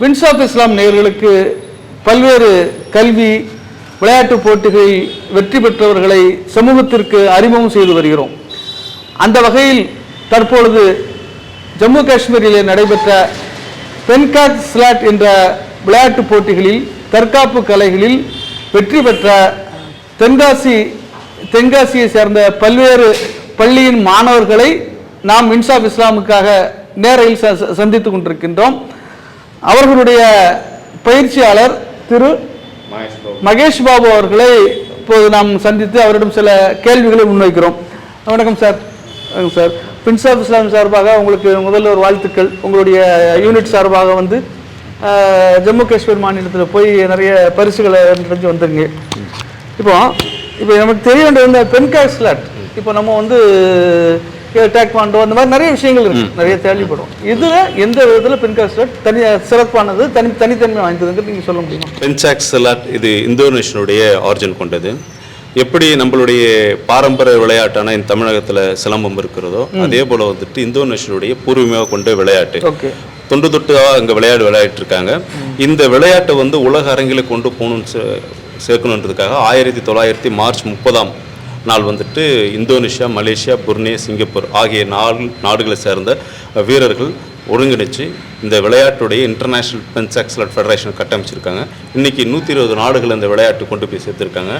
Wins of Islam நேர்களுக்கு பல்வேறு கல்வி விளையாட்டு போட்டிகளில் வெற்றி பெற்றவர்களை சமூகத்திற்கு அறிமுகம் செய்து வருகிறோம். அந்த வகையில் தற்பொழுது ஜம்மு காஷ்மீரிலே நடைபெற்ற பென்காக் ஸ்லாட் என்ற விளையாட்டு போட்டிகளில் தற்காப்பு கலைகளில் வெற்றி பெற்ற தென்காசி தென்காசியை சேர்ந்த பல்வேறு பள்ளியின் மாணவர்களை நாம் இன்சாப் இஸ்லாமுக்காக நேரையில் ச- ச- சந்தித்துக் கொண்டிருக்கின்றோம். அவர்களுடைய பயிற்சியாளர் திரு மகேஷ் பாபு அவர்களை இப்போது நாம் சந்தித்து அவரிடம் சில கேள்விகளை முன்வைக்கிறோம். வணக்கம் சார். வணக்கம் சார். பிரின்ஸ் ஆஃப் இஸ்லாம் சார்பாக உங்களுக்கு முதல்ல ஒரு வாழ்த்துக்கள். உங்களுடைய யூனிட் சார்பாக வந்து ஜம்மு காஷ்மீர் மாநிலத்தில் போய் நிறைய பரிசுகளை தெரிஞ்சு வந்துருங்க. இப்போ இப்போ நமக்கு தெரிய வேண்டியது இந்த பென்காக் ஸ்லாட் இப்போ நம்ம வந்து டேக்வாண்டோ அந்த மாதிரி நிறைய விஷயங்கள் இருக்கு. நிறைய தேவைப்படும். இதுல எந்த விதத்தில் பென்காக் ஸ்லாட் தனி சிறப்பானது தனி தனித்தன்மை வாய்ந்ததுங்கிறது நீங்க சொல்ல முடியுமா? பென்சாக் செலாட் இது இந்தோனேஷனுடைய ஆரிஜின் கொண்டது. எப்படி நம்மளுடைய பாரம்பரிய விளையாட்டான இந்த தமிழகத்துல சிலம்பம் இருக்கிறதோ அதே போல வந்துட்டு இந்தோனேஷனுடைய பூர்வீகமாக கொண்ட விளையாட்டு. தொன்று தொட்டாக அங்கே விளையாடு விளையாடிட்டு இருக்காங்க இந்த விளையாட்டை வந்து உலக அரங்கில் கொண்டு போகணும்னு சேர்க்கணுன்றதுக்காக ஆயிரத்தி தொள்ளாயிரத்தி மார்ச் முப்பதாம் நாள் வந்துட்டு இந்தோனேஷியா மலேசியா புர்னே சிங்கப்பூர் ஆகிய நாடு நாடுகளை சேர்ந்த வீரர்கள் ஒருங்கிணைச்சு இந்த விளையாட்டுடைய இன்டர்நேஷனல் பென்சாக்ஸ்லட் ஃபெடரேஷன் கட்டமைச்சிருக்காங்க. இன்னைக்கு நூற்றி இருபது நாடுகள் இந்த விளையாட்டு கொண்டு போய் சேர்த்துருக்காங்க.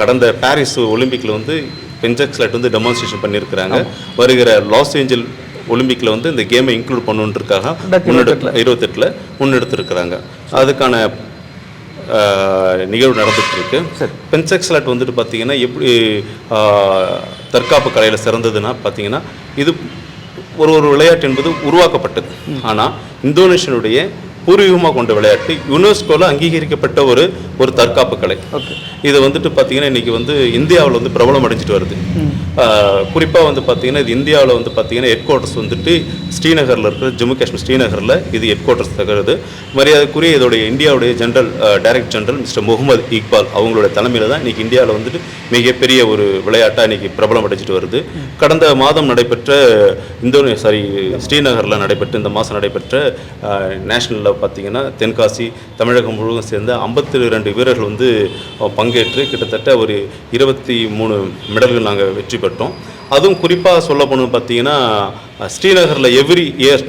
கடந்த பாரிஸ் ஒலிம்பிக்கில் வந்து பென்சாக்ஸ்லட் வந்து டெமான்ஸ்ட்ரேஷன் பண்ணியிருக்கிறாங்க. வருகிற லாஸ் ஏஞ்சல் ஒலிம்பிக்கில் வந்து இந்த கேமை இன்க்ளூட் பண்ணுன்றதுக்காக ரெண்டாயிரத்தி முன்னெடுத்து இருபத்தெட்டில் முன்னெடுத்திருக்கிறாங்க. அதுக்கான நிகழ்வு நடந்துட்டு இருக்கு பென்செக்ஸ்லாட் வந்துட்டு பார்த்தீங்கன்னா எப்படி தற்காப்பு கலையில் சிறந்ததுன்னா பார்த்தீங்கன்னா இது ஒரு ஒரு விளையாட்டு என்பது உருவாக்கப்பட்டது. ஆனால் இந்தோனேஷியனுடைய பூர்வீகமாக கொண்ட விளையாட்டு. யுனெஸ்கோவில் அங்கீகரிக்கப்பட்ட ஒரு ஒரு தற்காப்பு கலை. இது வந்துட்டு பார்த்தீங்கன்னா இன்னைக்கு வந்து இந்தியாவில் வந்து பிரபலம் அடைஞ்சிட்டு வருது. குறிப்பாக வந்து பார்த்தீங்கன்னா இது இந்தியாவில் வந்து பார்த்தீங்கன்னா ஹெட் குவார்ட்டர்ஸ் வந்துட்டு ஸ்ரீநகரில் இருக்கிற ஜம்மு காஷ்மீர் ஸ்ரீநகரில் இது ஹெட் குவார்ட்டர்ஸ் தகுறது மரியாதைக்குரிய இதோடைய இந்தியாவுடைய general director general mister Mohammed Iqbal அவங்களோட தலைமையில் தான் இன்னைக்கு இந்தியாவில் வந்துட்டு மிகப்பெரிய ஒரு விளையாட்டாக இன்னைக்கு பிரபலம் அடைஞ்சிட்டு வருது. கடந்த மாதம் நடைபெற்ற இந்தோனே சாரி ஸ்ரீநகரில் நடைபெற்ற இந்த மாதம் நடைபெற்ற நேஷனலில் பார்த்தீங்கன்னா தென்காசி தமிழகம் முழுவதும் சேர்ந்த ஐம்பத்தி ரெண்டு வீரர்கள் வந்து பங்கேற்று கிட்டத்தட்ட ஒரு இருபத்தி மூணு மெடல்கள் நாங்கள் வெற்றி பெற்றோம். அதுவும் குறிப்பாக சொல்ல போகணும்னு பார்த்தீங்கன்னா ஸ்ரீநகரில் every year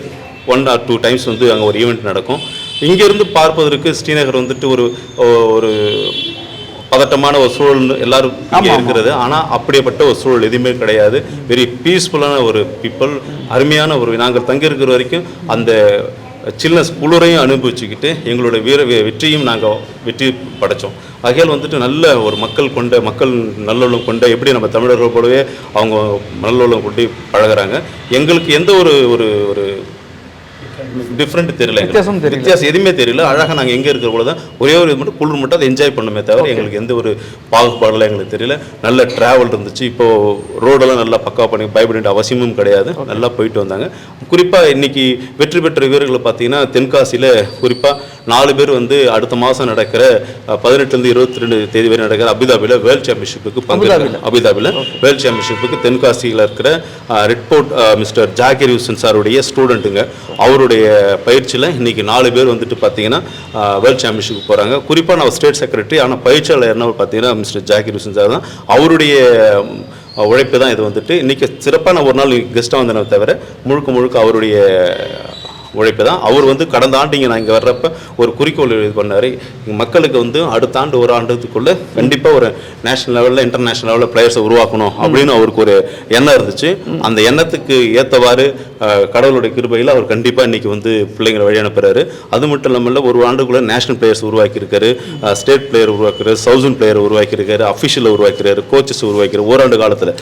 one or two times வந்து அங்கே ஒரு ஈவெண்ட் நடக்கும். இங்கேருந்து பார்ப்பதற்கு ஸ்ரீநகர் வந்துட்டு ஒரு ஒரு பதட்டமான ஒரு சூழல் எல்லாரும் இங்கே இருக்கிறது. ஆனால் அப்படிப்பட்ட ஒரு சூழல் எதுவுமே கிடையாது. வெரி பீஸ்ஃபுல்லான ஒரு பீப்புள் அருமையான ஒரு நாங்கள் தங்கியிருக்கிற வரைக்கும் அந்த சில்னஸ் குளிரையும் அனுபவிச்சுக்கிட்டு எங்களோட வீர வெற்றியும் நாங்கள் வெற்றி படைத்தோம் ஆகையால் வந்துட்டு நல்ல ஒரு மக்கள் கொண்ட மக்கள் நல்லுள்ளம் கொண்ட எப்படி நம்ம தமிழர்கள் போலவே அவங்க நல்லுள்ளம் கொண்டு பழகுறாங்க. எங்களுக்கு எந்த ஒரு ஒரு ஒரு டிஃப்ரெண்ட் தெரியல. வித்தியாசம் தெரியல. வித்தியாசம் எதுவுமே தெரியல. அழகாக நாங்கள் எங்கே இருக்கிற போல தான் ஒரே ஒரு இது மட்டும் குளிர் மட்டும் அதை என்ஜாய் பண்ணுமே தவிர எங்களுக்கு எந்த ஒரு பாகுபாடெல்லாம் எங்களுக்கு தெரியல. நல்ல டிராவல் இருந்துச்சு. இப்போ ரோடெல்லாம் நல்லா பக்கா பண்ணி பயப்பட அவசியமும் கிடையாது. நல்லா போயிட்டு வந்தாங்க. குறிப்பாக இன்னைக்கு வெற்றி பெற்ற வீரர்களை பார்த்தீங்கன்னா தென்காசியில் குறிப்பாக நாலு பேர் வந்து அடுத்த மாதம் நடக்கிற பதினெட்டுலேருந்து இருபத்தி ரெண்டு தேதி வரை நடக்கிற அபுதாபியில் வேர்ல்ட் சாம்பியன்ஷிப்புக்கு பங்கேற்க அபுதாபியில். வேர்ல்ட் சாம்பியன்ஷிப்புக்கு தென்காசியில் இருக்கிற ரெட்போர்ட் மிஸ்டர் ஜாகிர் யூசன் சாருடைய ஸ்டூடெண்ட்டுங்க. அவருடைய பயிற்சியில் இன்னைக்கு நாலு பேர் வந்துட்டு பார்த்தீங்கன்னா வேர்ல்ட் சாம்பியன்ஷிப் போகிறாங்க குறிப்பாக நான் ஸ்டேட் செக்ரட்டரி ஆனால் பயிற்சியாளர் என்ன பார்த்தீங்கன்னா மிஸ்டர் ஜாகிர் யூசன் சார் தான் அவருடைய உழைப்பு தான் இது வந்துட்டு. இன்னைக்கு சிறப்பான ஒரு நாள் கெஸ்ட்டாக வந்தனே தவிர முழுக்க முழுக்க அவருடைய உழைப்பு தான் அவர் வந்து கடந்த ஆண்டு இங்கே நான் இங்கே வர்றப்ப ஒரு குறிக்கோள் இது பண்ணார். மக்களுக்கு வந்து அடுத்த ஆண்டு ஒரு ஆண்டுக்குள்ளே கண்டிப்பாக ஒரு நேஷனல் லெவலில் இன்டர்நேஷனல் லெவலில் பிளேயர்ஸை உருவாக்கணும் அப்படின்னு அவருக்கு ஒரு எண்ணம் இருந்துச்சு. அந்த எண்ணத்துக்கு ஏற்றவாறு கடவுளுடைய கிருபையில் அவர் கண்டிப்பாக இன்னைக்கு வந்து பிள்ளைங்களை வழி அனுப்புறாரு. அது மட்டும் இல்லாமல் ஒரு ஆண்டுக்குள்ளே நேஷனல் பிளேயர்ஸ் உருவாக்கியிருக்காரு. ஸ்டேட் பிளேயர் உருவாக்குறாரு தௌசண்ட் பிளேயர் உருவாக்கியிருக்காரு அஃபிஷியலை உருவாக்கிறாரு கோச்சஸ் உருவாக்கிறார் ஓராண்டு காலத்தில்.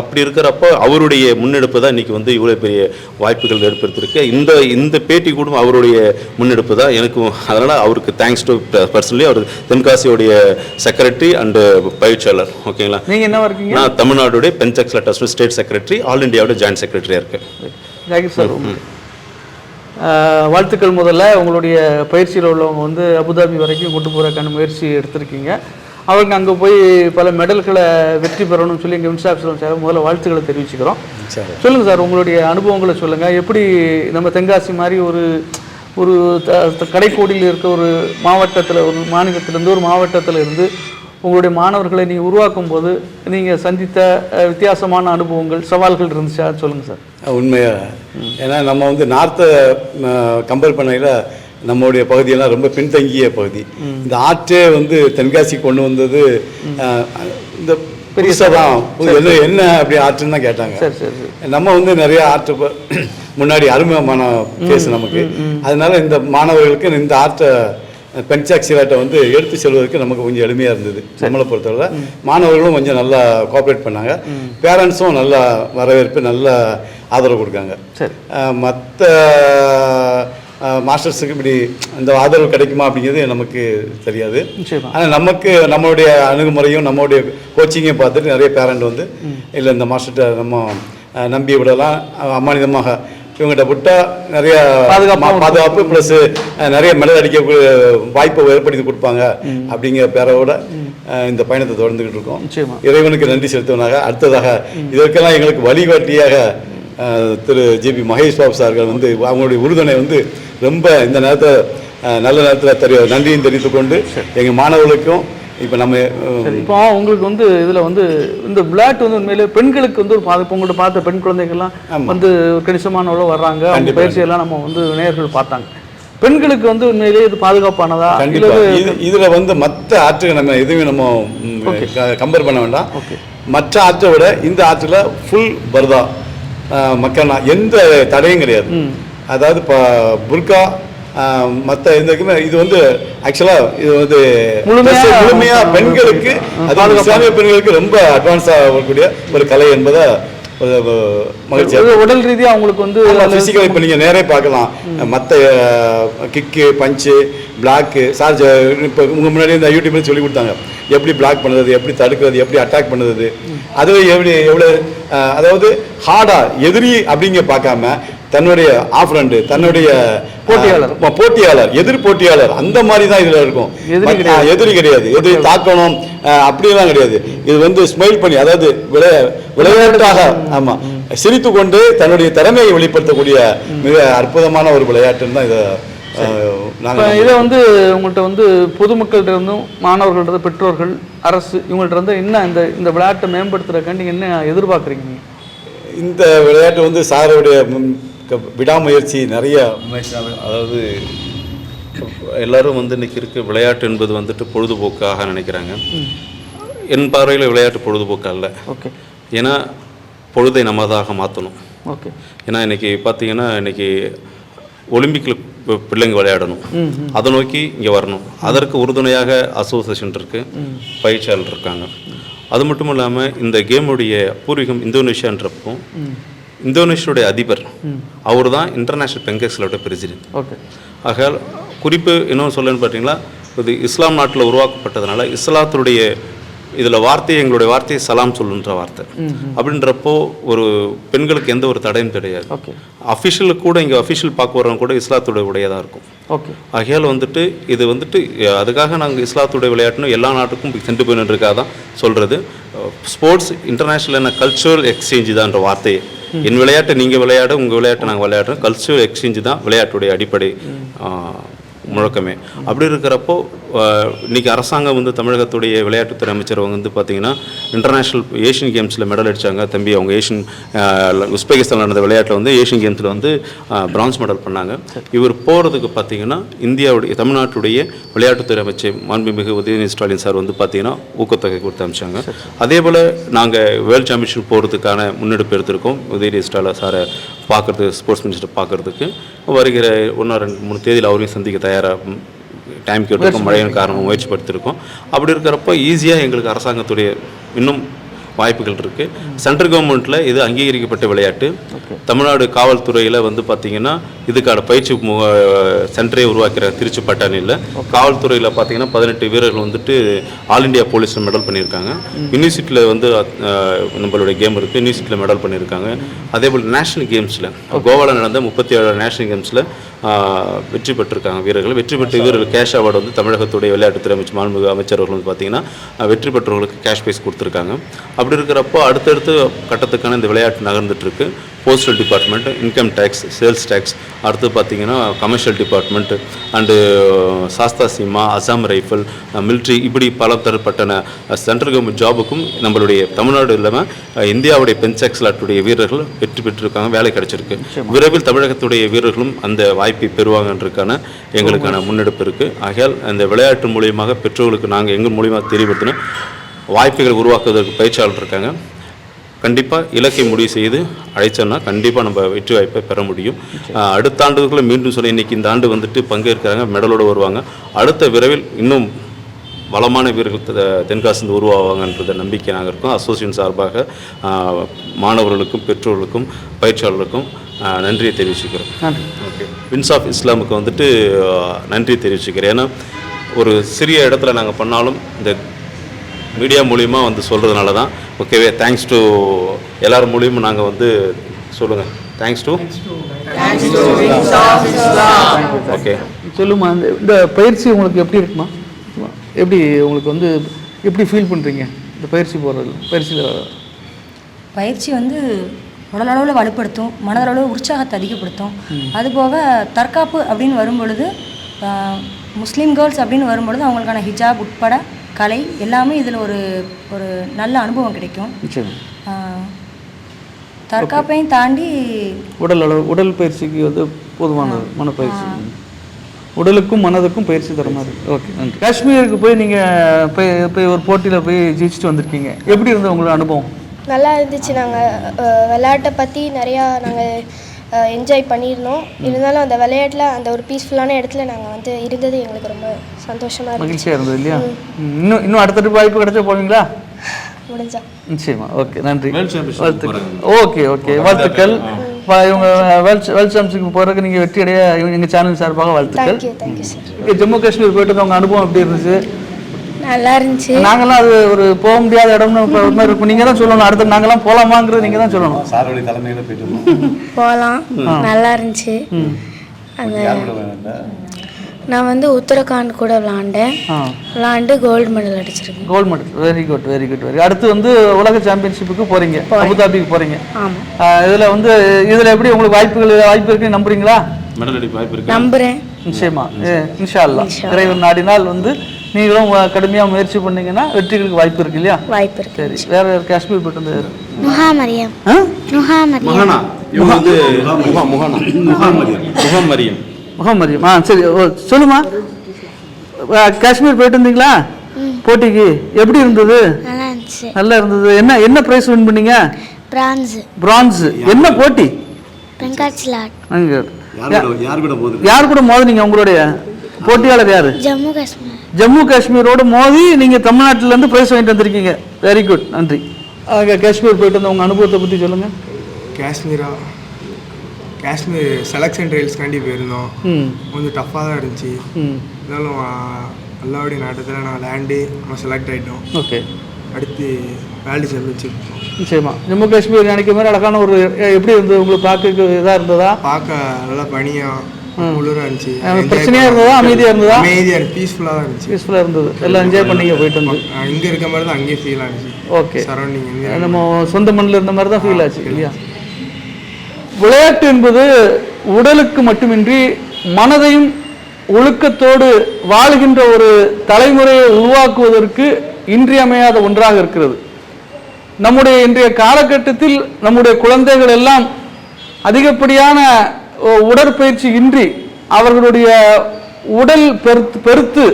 அப்படி இருக்கிறப்போ அவருடைய முன்னெடுப்பு தான் இன்னைக்கு வந்து இவ்வளோ பெரிய வாய்ப்புகள் ஏற்படுத்தியிருக்கு. இந்த இந்த பேட்டி கூட அவருடைய முன்னெடுப்பு தான். எனக்கும் அதனால் அவருக்கு தேங்க்ஸ் டு பர்சனலி அவர் தென்காசியோடைய செக்ரட்டரி அண்டு பயிற்சியாளர். ஓகேங்களா? நீங்க என்ன இருக்கீங்க? நான் தமிழ்நாடுடைய பென்செக்ஸ் லெட்டர்ஸ் ஸ்டேட் செக்ரட்டரி ஆல் இந்தியாவோட ஜாயின்ட் செக்ரட்டரியாக இருக்கேன். சார் வாழ்த்துக்கள் முதல்ல. உங்களுடைய பயிற்சியில் உள்ளவங்க வந்து அபுதாபி வரைக்கும் கொண்டு போகிறக்கான முயற்சி எடுத்திருக்கீங்க. அவங்க அங்கே போய் பல மெடல்களை வெற்றி பெறணும்னு சொல்லி எங்கள் வின்சாப்ஸில் சார் முதல்ல வாழ்த்துக்களை தெரிவிச்சுக்கிறோம். சொல்லுங்கள் சார் உங்களுடைய அனுபவங்களை சொல்லுங்கள் எப்படி நம்ம தென்காசி மாதிரி ஒரு ஒரு த- கடைக்கோடியில் இருக்க ஒரு மாவட்டத்தில் ஒரு மாநிலத்திலேருந்து ஒரு மாவட்டத்தில் இருந்து உங்களுடைய மாணவர்களை நீங்கள் உருவாக்கும் போது நீங்கள் சந்தித்த வித்தியாசமான அனுபவங்கள் சவால்கள் இருந்துச்சா? சொல்லுங்கள் சார். உண்மையா. ஏன்னா நம்ம வந்து நார்த்தை கம்பேர் பண்ணையில் நம்மளுடைய பகுதியெல்லாம் ரொம்ப பின்தங்கிய பகுதி. இந்த ஆற்றே வந்து தென்காசி கொண்டு வந்தது இந்த பெருசாக தான். என்ன என்ன அப்படி ஆற்றுன்னு தான் கேட்டாங்க. நம்ம வந்து நிறைய ஆற்று முன்னாடி அறிமுகமான பேசு நமக்கு. அதனால இந்த மாணவர்களுக்கு இந்த ஆற்றை பென்சாக்சிலேட்டை வந்து எடுத்து செல்வதற்கு நமக்கு கொஞ்சம் எளிமையாக இருந்தது. நம்மளை பொறுத்தவரை. மாணவர்களும் கொஞ்சம் நல்லா கோஆப்ரேட் பண்ணாங்க. பேரண்ட்ஸும் நல்லா வரவேற்பு நல்ல ஆதரவு கொடுக்காங்க. மற்ற மாஸ்டர்ஸுக்கு இப்படி இந்த ஆதரவு கிடைக்குமா அப்படிங்கிறது நமக்கு தெரியாது. ஆனால் நமக்கு நம்மளுடைய அணுகுமுறையும் நம்மளுடைய கோச்சிங்கையும் பார்த்துட்டு நிறைய பேரண்ட் வந்து இல்லை இந்த மாஸ்டர்கிட்ட நம்ம நம்பி விடலாம். அமானிதமாக இவங்ககிட்ட விட்டா நிறைய பாதுகாப்பாகவும் மா- பாதுகாப்பு ப்ளஸ் நிறைய மெடல் அடிக்க வாய்ப்பை ஏற்படுத்தி கொடுப்பாங்க. அப்படிங்கிற பேரோட இந்த பயணத்தை தொடர்ந்துகிட்டு இருக்கோம். இறைவனுக்கு நன்றி செலுத்துவனாக அடுத்ததாக இதற்கெல்லாம் எங்களுக்கு வழிகாட்டியாக திரு ஜிபி மகேஷ் பாபு சார்கள் வந்து அவங்களுடைய உறுதுணை வந்து ரொம்ப இந்த நேரத்தை அஹ், நல்ல நேரத்தில் தெரிய நன்றியும் தெரிவித்துக் கொண்டு எங்கள் மாணவர்களுக்கும் இப்போ நம்ம இப்போ உங்களுக்கு வந்து இதுல வந்து இந்த விளையாட்டு வந்து உண்மையிலே பெண்களுக்கு வந்து ஒரு இப்போ உங்கள்கிட்ட பார்த்த பெண் குழந்தைகள்லாம் வந்து கணிசமான அளவு வர்றாங்க. அவங்க பயிற்சியெல்லாம் நம்ம வந்து நேயர்கள் பார்த்தாங்க. பெண்களுக்கு வந்து உண்மையிலேயே இது பாதுகாப்பானதா? இதுல வந்து மற்ற ஆற்றுகள் நம்ம எதுவுமே நம்ம கம்பேர் பண்ண வேண்டாம். மற்ற ஆற்றை விட இந்த ஆற்றுல ஃபுல் பர்தா. மக்கள்னா எந்த தடையும் கிடையாது. அதாவது இப்போ புர்கா மற்ற இதுக்குமே இது வந்து ஆக்சுவலா இது வந்து முழுமையா- பெண்களுக்கு அது இஸ்லாமிய பெண்களுக்கு ரொம்ப அட்வான்ஸா வரக்கூடிய ஒரு கலை என்பதை ஒரு மகிழ்ச்சியா இது உடல் ரீதியா அவங்களுக்கு வந்து ஃபிசிக்கல் இப்போ நீங்கள் நேரே பார்க்கலாம். மற்ற கிக்கு பஞ்சு பிளாக்கு சார் இப்போ உங்க முன்னாடி இந்த யூடியூப்ல சொல்லி கொடுத்தாங்க. எப்படி பிளாக் பண்ணுறது எப்படி தடுக்கிறது எப்படி அட்டாக் பண்ணுறது. அது எப்படி எவ்வளோ அதாவது ஹார்டா எதிரி அப்படிங்க பார்க்காம தன்னுடைய ஆஃப்ரண்டு தன்னுடைய போட்டியாளர். போட்டியாளர் எதிர் போட்டியாளர் அந்த மாதிரி தான் இதுல இருக்கும். எதிரி கிடையாது. எதிரி தாக்கணும் அஹ், அப்படியெல்லாம் கிடையாது. இது வந்து ஸ்மைல் பண்ணி அதாவது விளையா விளையாட்டாக ஆமா சிரித்து கொண்டு தன்னுடைய திறமையை வெளிப்படுத்தக்கூடிய மிக அற்புதமான ஒரு விளையாட்டுன்னு தான் இதை இதை வந்து உங்கள்கிட்ட வந்து பொதுமக்கள்கிட்ட இருந்தும் மாணவர்கள்ட்ட பெற்றோர்கள் அரசு இவங்கள்ட்ட இருந்து என்ன இந்த இந்த விளையாட்டை மேம்படுத்துறதுக்காண்டி என்ன எதிர்பார்க்குறீங்க இந்த விளையாட்டு வந்து சாருடைய விடாமுயற்சி நிறைய. அதாவது எல்லாரும் வந்து இன்னைக்கு இருக்க விளையாட்டு என்பது வந்துட்டு பொழுதுபோக்காக நினைக்கிறாங்க. என் பார்வையில் விளையாட்டு பொழுதுபோக்கு அல்ல. ஓகே. ஏன்னா பொழுதை நமதாக மாற்றணும் ஓகே. ஏன்னா இன்னைக்கு பார்த்தீங்கன்னா இன்னைக்கு ஒலிம்பிக்கில் பிள்ளைங்க விளையாடணும். அதை நோக்கி இங்கே வரணும். அதற்கு உறுதுணையாக அசோசியேஷன் இருக்கு பயிற்சியாளர் இருக்காங்க. அது மட்டும் இல்லாமல் இந்த கேமுடைய பூர்வீகம் இந்தோனேஷியான்றப்போ இந்தோனேஷியாவுடைய அதிபர் அவர் தான் இன்டர்நேஷ்னல் பெங்கெக்ஸலோட பிரசிடென்ட் ஓகே. ஆக குறிப்பு இன்னும் சொல்லணும்னு பார்த்தீங்களா இது இஸ்லாம் நாட்டில் உருவாக்கப்பட்டதுனால இஸ்லாத்துடைய இதில் வார்த்தை எங்களுடைய வார்த்தை சலாம் சொல்லுன்ற வார்த்தை. அப்படின்றப்போ ஒரு பெண்களுக்கு எந்த ஒரு தடையும் கிடையாது. ஓகே. அஃபிஷியலுக்கு கூட இங்கே அஃபிஷியல் பார்க்க வரவங்க கூட இஸ்லாத்துடைய உடையதாக இருக்கும். ஓகே. ஆகையால் வந்துட்டு இது வந்துட்டு அதுக்காக நாங்கள் இஸ்லாத்துடைய விளையாட்டுன்னு எல்லா நாட்டுக்கும் சென்று போயின்றிருக்காக தான் சொல்கிறது ஸ்போர்ட்ஸ் இன்டர்நேஷ்னல் கல்ச்சுரல் எக்ஸ்சேஞ்ச் தான்ற வார்த்தையை என் விளையாட்டை நீங்கள் விளையாட உங்கள் விளையாட்டை நாங்கள் விளையாடுறோம். கல்ச்சுரல் எக்ஸ்சேஞ்சு தான் விளையாட்டுடைய அடிப்படை முழக்கமே. அப்படி இருக்கிறப்போ இன்றைக்கி இன்னைக்கு அரசாங்கம் வந்து தமிழகத்துடைய விளையாட்டுத்துறை அமைச்சர் அவங்க வந்து பார்த்தீங்கன்னா இன்டர்நேஷ்னல் ஏஷியன் கேம்ஸில் மெடல் அடித்தாங்க தம்பி அவங்க ஏஷியன் ஆஹ், உஸ்பெகிஸ்தான் நடந்த விளையாட்டில் வந்து ஏஷியன் கேம்ஸில் வந்து பிரான்ஸ் மெடல் பண்ணாங்க. இவர் போகிறதுக்கு பார்த்தீங்கன்னா இந்தியாவுடைய தமிழ்நாட்டுடைய விளையாட்டுத்துறை அமைச்சர் மாண்புமிகு உதயநிதி ஸ்டாலின் சார் வந்து பார்த்தீங்கன்னா ஊக்கத்தொகை கொடுத்து அமைச்சாங்க. அதே போல் நாங்கள் வேர்ல்ட் சாம்பியன்ஷிப் போகிறதுக்கான முன்னெடுப்பு எடுத்திருக்கோம். உதயநிதி ஸ்டாலின் சாரை பார்க்குறதுக்கு ஸ்போர்ட்ஸ் மினிஸ்டர் பார்க்குறதுக்கு. வருகிற ஒன்றா ரெண்டு மூணு தேதியில் அவரையும் சந்திக்க தயாராக டைம் கேட்டிருக்கோம் மழையின் காரணமாக முயற்சி படுத்திருக்கோம் அப்படி இருக்கிறப்ப ஈஸியாக எங்களுக்கு அரசாங்கத்துடைய இன்னும் வாய்ப்புகள் இருக்குது சென்ட்ரல் கவர்மெண்ட்டில் இது அங்கீகரிக்கப்பட்ட விளையாட்டு. தமிழ்நாடு காவல்துறையில் வந்து பார்த்திங்கன்னா இதுக்கான பயிற்சி மு- சென்டரே உருவாக்கிற திருச்சி பட்டாணியில். காவல்துறையில் பார்த்தீங்கன்னா பதினெட்டு வீரர்கள் வந்துட்டு ஆல் இந்தியா போலீஸில் மெடல் பண்ணியிருக்காங்க. யூனிவர்சிட்டியில் வந்து நம்மளுடைய கேம் இருக்குது யூனிவர்சிட்டியில் மெடல் பண்ணியிருக்காங்க. அதே போல் நேஷனல் கேம்ஸில் கோவாவில் நடந்த முப்பத்தி ஏழு நேஷனல் கேம்ஸில் வெற்றி பெற்றிருக்காங்க வீரர்கள். வெற்றி பெற்ற வீரர்கள் கேஷ் அவார்டு வந்து தமிழகத்துடைய விளையாட்டுத்துறை அமைச்சர் மாண்புமிகு அமைச்சர்கள் வந்து பார்த்தீங்கன்னா வெற்றி பெற்றவர்களுக்கு கேஷ் ப்ரைஸ் கொடுத்துருக்காங்க. அப்படி இருக்கிறப்போ அடுத்தடுத்து கட்டத்துக்கான இந்த விளையாட்டு நகர்ந்துட்டு இருக்கு. Postal department income tax sales tax அடுத்து பார்த்தீங்கன்னா commercial department and Sashastra Seema Assam rifle military இப்படி பல தரப்பட்டன சென்ட்ரல் கவர்மெண்ட் ஜாபுக்கும் நம்மளுடைய தமிழ்நாடு இல்லாமல் இந்தியாவுடைய பென்செக்ஸ்லாட்டுடைய வீரர்கள் வெற்றி பெற்றிருக்காங்க வேலை கிடைச்சிருக்கு. விரைவில் தமிழகத்துடைய வீரர்களும் அந்த வாய்ப்பை பெறுவாங்கன்றதுக்கான எங்களுக்கான முன்னெடுப்பு இருக்குது ஆகையால் அந்த விளையாட்டு மூலியமாக பெற்றோர்களுக்கு நாங்கள் எங்கள் மூலியமாக தெளிவுபடுத்தின வாய்ப்புகள் உருவாக்குவதற்கு பயிற்சியாளர் இருக்காங்க. கண்டிப்பாக இலக்கை முடிவு செய்து அழைச்சோன்னா கண்டிப்பாக நம்ம வெற்றி வாய்ப்பை பெற முடியும். அடுத்த ஆண்டுக்குள்ளே மீண்டும் சொல்ல இன்னைக்கு இந்த ஆண்டு வந்துட்டு பங்கேற்கிறாங்க மெடலோடு வருவாங்க. அடுத்த விரைவில் இன்னும் வளமான வீரர்கள் தென்காசிந்து உருவாவாங்கன்றத நம்பிக்கை நாங்கள் இருக்கோம். அசோசியேஷன் சார்பாக மாணவர்களுக்கும் பெற்றோர்களுக்கும் பயிற்சியாளர்களுக்கும் நன்றியை தெரிவிச்சுக்கிறோம். ஓகே. வின்ஸ் ஆஃப் இஸ்லாமுக்கு வந்துட்டு ஆஹ் நன்றி தெரிவிச்சுக்கிறேன். ஏன்னா ஒரு சிறிய இடத்துல நாங்கள் பண்ணாலும் இந்த மீடியா மூலிமா வந்து சொல்கிறதுனால தான் ஓகேவே தேங்க்ஸ் டு எல்லார் மூலியமும் நாங்கள் வந்து சொல்லுங்கள் தேங்க்ஸ் டு ஓகே சொல்லுமா இந்த இந்த பயிற்சி உங்களுக்கு எப்படி இருக்குமா? எப்படி உங்களுக்கு வந்து எப்படி ஃபீல் பண்ணுறீங்க இந்த பயிற்சி போடுறது பயிற்சியில்? பயிற்சி வந்து உடலளவில் வலுப்படுத்தும் மனதளவில் உற்சாகத்தை அதிகப்படுத்தும். அதுபோக தற்காப்பு அப்படின்னு வரும்பொழுது முஸ்லீம் கேர்ள்ஸ் அப்படின்னு வரும்பொழுது அவங்களுக்கான ஹிஜாப் உட்பட கலை எல்லாமே இதில் ஒரு ஒரு நல்ல அனுபவம் கிடைக்கும். தற்காப்பையும் தாண்டி உடல் அளவு உடல் பயிற்சிக்கு வந்து போதுமானது மனப்பயிற்சி. உடலுக்கும் மனதுக்கும் பயிற்சி தர மாதிரி. ஓகே நன்றி. காஷ்மீருக்கு போய் நீங்கள் போய் போய் ஒரு போட்டியில் போய் ஜெயிச்சுட்டு வந்திருக்கீங்க. எப்படி இருந்தது உங்களோட அனுபவம்? நல்லா இருந்துச்சு. நாங்கள் விளையாட்டை பற்றி நிறையா நாங்கள் என்ஜாய் பண்ணியிருந்தோம். இருந்தாலும் அந்த விளையாட்டில் அந்த ஒரு பீஸ்ஃபுல்லான இடத்துல நாங்கள் வந்து இருந்தது எங்களுக்கு ரொம்ப சந்தோஷமாக இருந்துச்சு. மகிழ்ச்சியாக இருந்தது இல்லையா? ம், இன்னும் இன்னும் அடுத்த trip வாய்ப்பு கிடைச்சா போவீங்களா? முடிஞ்சா. நிச்சயமா. ஓகே நன்றி. வாழ்த்துக்கள். ஓகே ஓகே வாழ்த்துக்கள். இவங்க வேர்ல்ட் சாம்பியன்ஷிப் போகிறதுக்கு நீங்கள் வெற்றி அடைய இவங்க எங்கள் சேனல் சார்பாக வாழ்த்துக்கள். தேங்க்யூ தேங்க்யூ சார் இங்க ஜம்மு காஷ்மீர் போயிட்டு வந்த உங்க அனுபவம் எப்படி இருந்துச்சு? நல்லா இருந்துச்சு. நாங்கெல்லாம் அது ஒரு போக முடியாத இடம்னு இப்ப ஒரு மாதிரி இருக்கும். நீங்க தான் சொல்லணும். அடுத்து நாங்கெல்லாம் போலாமாங்கிறது நீங்க தான் சொல்லணும் சாரோடைய தலைமையில் போயிட்டு போகலாம் நல்லா இருந்துச்சு. அந்த நான் வந்து உத்தரகாண்ட் கூட விளாண்டேன் விளாண்டு கோல்டு மெடல் அடிச்சிருக்கேன். Gold medal very good very good very அடுத்து வந்து உலக சாம்பியன்ஷிப்புக்கு போறீங்க. அபுதாபிக்கு போறீங்க. இதுல வந்து இதுல எப்படி உங்களுக்கு வாய்ப்புகள் வாய்ப்பு இருக்குன்னு நம்புறீங்களா? மெடல் அடி வாய்ப்பு இருக்கு? நம்புகிறேன் நிச்சயமா. ஏ, இன்ஷா அல்லாஹ் இறைவன் நாடினால் வந்து நீங்களும் வ- கடுமையா முயற்சி பண்ணீங்கன்னா வெற்றிகளுக்கு வாய்ப்பு இருக்கு இல்லையா? வாய்ப்பு இருக்கு. சரி வேற யார்? காஷ்மீர் போயிட்டு வந்து நுஹா மரியம் ஆ? நுஹா மரியம் மகானா? இவங்க வந்து முகா முகானா முகம் மரியம் முகமது ஆ சரி. ஓ, சொல்லுமா? ஆ, காஷ்மீர் போயிட்டு இருந்தீங்களா போட்டிக்கு. எப்படி இருந்தது? நல்லா இருந்துச்சு. நல்லா இருந்தது. என்ன என்ன பிரைஸ் வின் பண்ணீங்க? பிரான்ஸு பிரான்ஸ் என்ன போட்டி? அங்க. யார் கூட யார் கூட போகுது யார் கூட மோதுனீங்க உங்களுடைய? போட்டியாளர் யாரு? ஜம்மு காஷ்மீர். ஜம்மு காஷ்மீரோட மோதி நீங்க தமிழ்நாட்டுல இருந்து பிரைஸ் வாங்கிட்டு வந்திருக்கீங்க. வெரி குட் நன்றி. அங்க காஷ்மீர் போயிட்டு வந்த உங்க அனுபவத்தை பத்தி சொல்லுங்க. காஷ்மீரா? காஷ்மீர் செலெக்ஷன் ட்ரையல்ஸ்க்காண்டி போயிருந்தோம். ம். கொஞ்சம் டஃப்பாக தான் இருந்துச்சு. ம். இருந்தாலும் அல்லாவுடைய நாட்டத்தில் நான் லேண்டு நம்ம செலக்ட் ஆகிட்டோம் ஓகே அடுத்து வேர்ல்டு சாம்பியன்ஷிப் நிச்சயமா. ஜம்மு காஷ்மீர் நினைக்கிற மாதிரி அழகான ஒரு எப்படி இருந்தது? உங்களுக்கு பார்க்க இதாக இருந்ததா? பார்க்க நல்லா பனியாக குளிராக இருந்துச்சு. அஹ் Enjoy பிரச்சனையா பண்ணோம். இருந்ததா, அமைதியா இருந்ததா? அமைதியாக இருக்கு பீஸ்ஃபுல்லாக தான் இருந்துச்சு. பீஸ்ஃபுல்லாக இருந்தது. எல்லாம் என்ஜாய் பண்ணீங்க போயிட்டு வந்து இங்கே இருக்க மாதிரி தான் அங்கேயே ஃபீல் ஆச்சு. ஓகே சரௌண்டிங் நம்ம சொந்த மண்ணில் இருந்த மாதிரி தான் ஃபீல் ஆச்சு இல்லையா? விளையாட்டு என்பது உடலுக்கு மட்டுமின்றி மனதையும் ஒழுக்கத்தோடு வாழுகின்ற ஒரு தலைமுறையை உருவாக்குவதற்கு இன்றியமையாத ஒன்றாக இருக்கிறது. நம்முடைய இன்றைய காலகட்டத்தில் நம்முடைய குழந்தைகள் எல்லாம் அதிகப்படியான உடற்பயிற்சி இன்றி அவர்களுடைய உடல் பெருத்து பெருத்து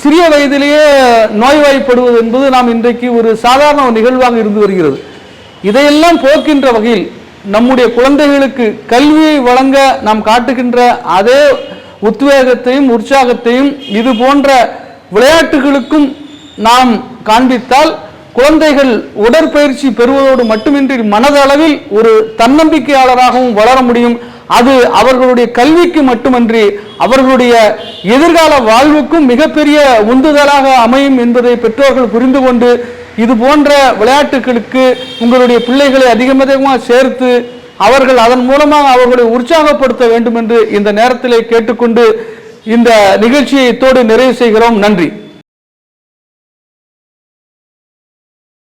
சிறிய வயதிலேயே நோய்வாய்ப்படுவது என்பது நாம் இன்றைக்கு ஒரு சாதாரண நிகழ்வாக இருந்து வருகிறது. இதையெல்லாம் போக்கின்ற வகையில் நம்முடைய குழந்தைகளுக்கு கல்வியை வழங்க நாம் காட்டுகின்ற அதே உத்வேகத்தையும் உற்சாகத்தையும் இது போன்ற விளையாட்டுகளுக்கும் நாம் காண்பித்தால் குழந்தைகள் உடற்பயிற்சி பெறுவதோடு மட்டுமின்றி மனதளவில் ஒரு தன்னம்பிக்கையாளராகவும் வளர முடியும். அது அவர்களுடைய கல்விக்கு மட்டுமன்றி அவர்களுடைய எதிர்கால வாழ்வுக்கும் மிகப்பெரிய உந்துதலாக அமையும் என்பதை பெற்றோர்கள் புரிந்து கொண்டு இது போன்ற விளையாட்டுகளுக்கு உங்களுடைய பிள்ளைகளை அதிகமதிகமாக சேர்த்து அவர்கள் அதன் மூலமாக அவர்களை உற்சாகப்படுத்த வேண்டும் என்று இந்த நேரத்திலே கேட்டுக்கொண்டு இந்த நிகழ்ச்சியை இத்தோடு நிறைவு செய்கிறோம். நன்றி.